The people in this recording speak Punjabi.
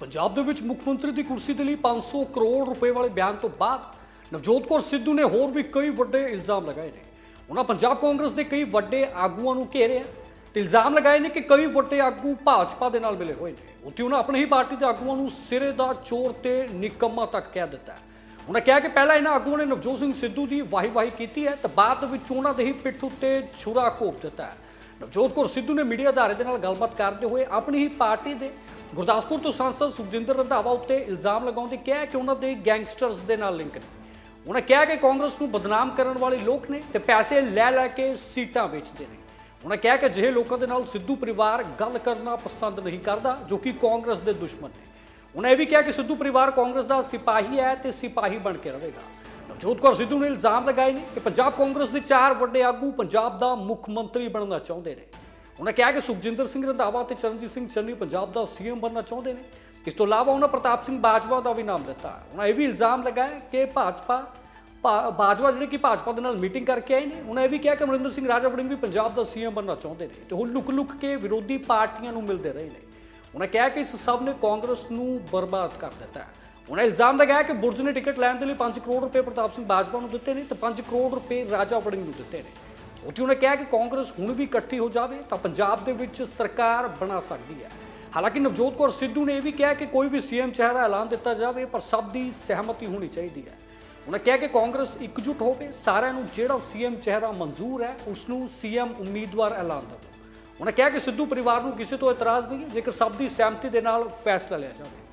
ਪੰਜਾਬ ਦੇ ਵਿੱਚ ਮੁੱਖ ਮੰਤਰੀ ਦੀ ਕੁਰਸੀ ਦੇ ਲਈ 500 ਕਰੋੜ ਰੁਪਏ ਵਾਲੇ ਬਿਆਨ ਤੋਂ ਬਾਅਦ ਨਵਜੋਤ ਕੌਰ ਸਿੱਧੂ ਨੇ ਹੋਰ ਵੀ ਕਈ ਵੱਡੇ ਇਲਜ਼ਾਮ ਲਗਾਏ ਨੇ। ਉਹਨਾਂ ਪੰਜਾਬ ਕਾਂਗਰਸ ਦੇ ਕਈ ਵੱਡੇ ਆਗੂਆਂ ਨੂੰ ਘੇਰਿਆ ਤੇ ਇਲਜ਼ਾਮ ਲਗਾਏ ਨੇ ਕਿ ਕਈ ਵੱਡੇ ਆਗੂ ਭਾਜਪਾ ਦੇ ਨਾਲ ਮਿਲੇ ਹੋਏ ਨੇ। ਉੱਥੇ ਉਹਨਾਂ ਆਪਣੀ ਹੀ ਪਾਰਟੀ ਦੇ ਆਗੂਆਂ ਨੂੰ ਸਿਰੇ ਦਾ ਚੋਰ ਤੇ ਨਿਕੰਮਾ ਤੱਕ ਕਹਿ ਦਿੱਤਾ ਉਹਨਾਂ ਕਿਹਾ ਕਿ ਪਹਿਲਾਂ ਇਹਨਾਂ ਆਗੂਆਂ ਨੇ ਨਵਜੋਤ ਸਿੰਘ ਸਿੱਧੂ ਦੀ ਵਾਹੀ-ਵਾਹੀ ਕੀਤੀ ਹੈ ਤੇ ਬਾਅਦ ਵਿੱਚ ਉਹਨਾਂ ਦੇ ਹੀ ਪਿੱਠ ਉੱਤੇ ਛੁਰਾ ਘੋਪ ਦਿੱਤਾ ਨਵਜੋਤ ਕੌਰ ਸਿੱਧੂ ਨੇ ਮੀਡੀਆ ਅਦਾਰੇ ਦੇ ਨਾਲ ਗੱਲਬਾਤ ਕਰਦੇ ਹੋਏ ਆਪਣੀ ਹੀ ਪਾਰਟੀ ਦੇ ਗੁਰਦਾਸਪੁਰ ਤੋਂ ਸੰਸਦ ਸੁਖਜਿੰਦਰ ਰੰਧਾਵਾ ਉੱਤੇ ਇਲਜ਼ਾਮ ਲਗਾਉਂਦੇ ਕਿਹਾ ਕਿ ਉਹਨਾਂ ਦੇ ਗੈਂਗਸਟਰਸ ਦੇ ਨਾਲ ਲਿੰਕ ਨੇ। ਉਹਨਾਂ ਕਿਹਾ ਕਿ ਕਾਂਗਰਸ ਨੂੰ ਬਦਨਾਮ ਕਰਨ ਵਾਲੇ ਲੋਕ ਨੇ ਤੇ ਪੈਸੇ ਲੈ ਲੈ ਕੇ ਸੀਟਾਂ ਵੇਚਦੇ ਨੇ। ਉਹਨਾਂ ਕਿਹਾ ਕਿ ਅਜਿਹੇ ਲੋਕਾਂ ਦੇ ਨਾਲ ਸਿੱਧੂ ਪਰਿਵਾਰ ਗੱਲ ਕਰਨਾ ਪਸੰਦ ਨਹੀਂ ਕਰਦਾ, ਜੋ ਕਿ ਕਾਂਗਰਸ ਦੇ ਦੁਸ਼ਮਣ ਨੇ। ਉਹਨਾਂ ਇਹ ਵੀ ਕਿਹਾ ਕਿ ਸਿੱਧੂ ਪਰਿਵਾਰ ਕਾਂਗਰਸ ਦਾ ਸਿਪਾਹੀ ਹੈ ਤੇ ਸਿਪਾਹੀ ਬਣ ਕੇ ਰਹੇਗਾ। ਨਵਜੋਤ ਕੌਰ ਸਿੱਧੂ ਨੇ ਇਲਜ਼ਾਮ ਲਗਾਏ ਨੇ ਕਿ ਪੰਜਾਬ ਕਾਂਗਰਸ ਦੇ ਚਾਰ ਵੱਡੇ ਆਗੂ ਪੰਜਾਬ ਦਾ ਮੁੱਖ ਮੰਤਰੀ ਬਣਨਾ ਚਾਹੁੰਦੇ ਨੇ। ਉਹਨਾਂ ਕਿਹਾ ਕਿ ਸੁਖਜਿੰਦਰ ਸਿੰਘ ਰੰਧਾਵਾ ਤੇ ਚਰਨਜੀਤ ਸਿੰਘ ਚੰਨੀ ਪੰਜਾਬ ਦਾ ਸੀਐਮ ਬਣਨਾ ਚਾਹੁੰਦੇ ਨੇ। ਇਸ ਤੋਂ ਇਲਾਵਾ ਉਹਨਾਂ ਪ੍ਰਤਾਪ ਸਿੰਘ ਬਾਜਵਾ ਦਾ ਵੀ ਨਾਮ ਲਿੱਤਾ ਉਹਨਾਂ ਇਹ ਵੀ ਇਲਜ਼ਾਮ ਲਗਾਇਆ ਕਿ ਭਾਜਪਾ, ਭਾ- ਬਾਜਵਾ ਜਿਹੜੇ ਕਿ ਭਾਜਪਾ ਦੇ ਨਾਲ ਮੀਟਿੰਗ ਕਰਕੇ ਆਏ ਨੇ ਉਹਨਾਂ ਇਹ ਵੀ ਕਿਹਾ ਕਿ ਅਮਰਿੰਦਰ ਸਿੰਘ ਰਾਜਾ ਵੜਿੰਗ ਵੀ ਪੰਜਾਬ ਦਾ ਸੀਐਮ ਬਣਨਾ ਚਾਹੁੰਦੇ ਨੇ ਤੇ ਉਹ ਲੁਕ-ਲੁਕ ਕੇ ਵਿਰੋਧੀ ਪਾਰਟੀਆਂ ਨੂੰ ਮਿਲਦੇ ਰਹੇ ਨੇ। ਉਹਨਾਂ ਕਿਹਾ ਕਿ ਇਸ ਸਭ ਨੇ ਕਾਂਗਰਸ ਨੂੰ ਬਰਬਾਦ ਕਰ ਦਿੱਤਾ ਹੈ। ਉਹਨਾਂ ਇਲਜ਼ਾਮ ਲਗਾਇਆ ਕਿ ਬੁਰਜ ਨੇ ਟਿਕਟ ਲੈਣ ਦੇ ਲਈ 5 ਕਰੋੜ ਰੁਪਏ ਪ੍ਰਤਾਪ ਸਿੰਘ ਬਾਜਵਾ ਨੂੰ ਦਿੱਤੇ ਨੇ ਤੇ 5 ਕਰੋੜ ਰੁਪਏ ਰਾਜਾ ਵੜਿੰਗ ਨੂੰ ਦਿੱਤੇ ਨੇ। ਉੱਥੇ ਉਹਨੇ ਕਿਹਾ ਕਿ ਕਾਂਗਰਸ ਹੁਣ ਵੀ ਇਕੱਠੀ ਹੋ ਜਾਵੇ ਤਾਂ ਪੰਜਾਬ ਦੇ ਵਿੱਚ ਸਰਕਾਰ ਬਣਾ ਸਕਦੀ ਹੈ। ਹਾਲਾਂਕਿ ਨਵਜੋਤ ਕੌਰ ਸਿੱਧੂ ਨੇ ਇਹ ਵੀ ਕਿਹਾ ਕਿ ਕੋਈ ਵੀ ਸੀਐਮ ਚਿਹਰਾ ਐਲਾਨ ਦਿੱਤਾ ਜਾਵੇ, ਪਰ ਸਭ ਦੀ ਸਹਿਮਤੀ ਹੋਣੀ ਚਾਹੀਦੀ ਹੈ। ਉਹਨਾਂ ਕਿਹਾ ਕਿ ਕਾਂਗਰਸ ਇਕਜੁੱਟ ਹੋਵੇ, ਸਾਰਿਆਂ ਨੂੰ ਜਿਹੜਾ ਸੀਐਮ ਚਿਹਰਾ ਮਨਜ਼ੂਰ ਹੈ ਉਸ ਨੂੰ ਸੀਐਮ ਉਮੀਦਵਾਰ ਐਲਾਨ ਦੇਵੋ। ਉਹਨਾਂ ਕਿਹਾ ਕਿ ਸਿੱਧੂ ਪਰਿਵਾਰ ਨੂੰ ਕਿਸੇ ਤੋਂ ਇਤਰਾਜ਼ ਨਹੀਂ ਹੈ, ਜੇਕਰ ਸਭ ਦੀ ਸਹਿਮਤੀ ਦੇ ਨਾਲ ਫੈਸਲਾ ਲਿਆ ਜਾਵੇ।